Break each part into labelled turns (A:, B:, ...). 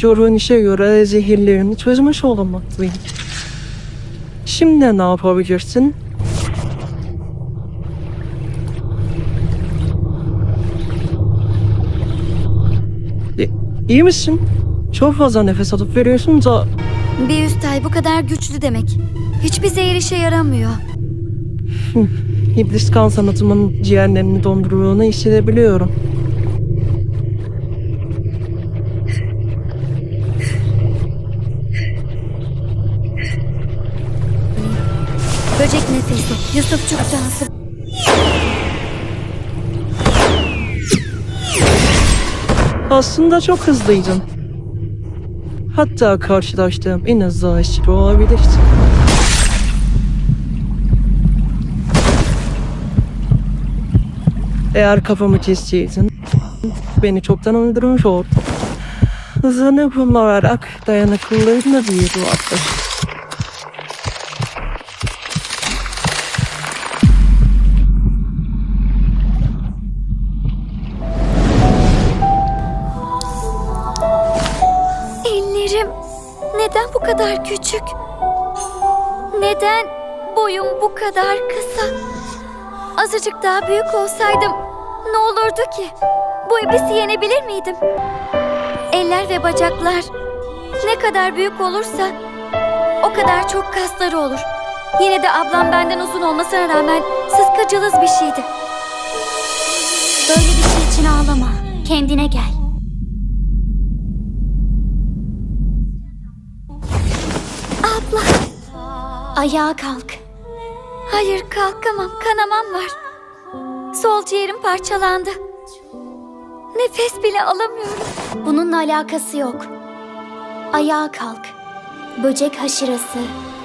A: görünüşe göre zehirlerini çözmüş olamaktayım. Şimdi ne yapabilirsin? İ- İyi misin? Çok fazla nefes alıp veriyorsun da
B: Bir üst ay bu kadar güçlü demek. Hiçbir zehir işe yaramıyor.
A: iblis kan sanatımın ciğerlerini donduruğunu hissedebiliyorum.
B: Böcek nefesi, Yusufçuk dansı.
A: Aslında çok hızlıydın. Hatta karşılaştığım en hızlı aşçı olabilirsin. Eğer kafamı kesseydin, beni çoktan öldürmüş olurdun. Hızını kullanarak dayanıklılığını büyüdü artık.
B: Kadar küçük? Neden boyum bu kadar kısa? Azıcık daha büyük olsaydım ne olurdu ki? Bu iblisi yenebilir miydim? Eller ve bacaklar ne kadar büyük olursa o kadar çok kasları olur. Yine de ablam benden uzun olmasına rağmen sıska cılız bir şeydi. Böyle bir şey için ağlama. Kendine gel. Abla. Ayağa kalk. Hayır kalkamam. Kanamam var. Sol ciğerim parçalandı. Nefes bile alamıyorum. Bununla alakası yok. Ayağa kalk. Böcek haşırası,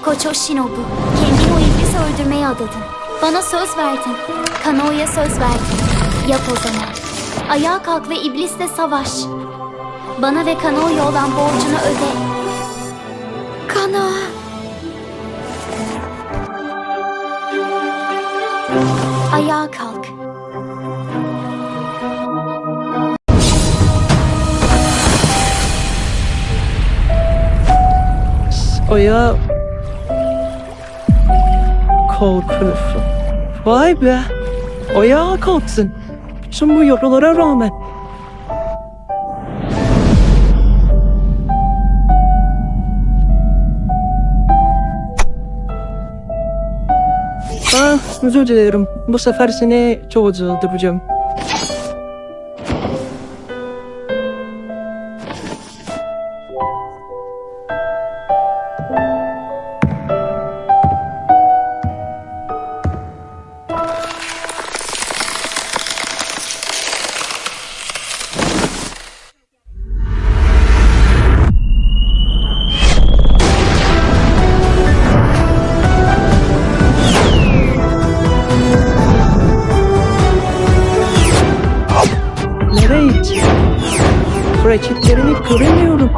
B: Koço Shinobu. Kendini o iblisi öldürmeye adadın. Bana söz verdin. Kano'ya söz verdin. Yap o zaman. Ayağa kalk ve iblisle savaş. Bana ve Kano'ya olan borcunu öde. Kana. Ayağa kalk.
A: Oya korkuyorsun. Vay be. Oya kalksın. Bütün bu yaralara rağmen. Ah, özür dilerim. Bu sefer seni çok öldüreceğim. kahve iç. Pratiklerini göremiyorum.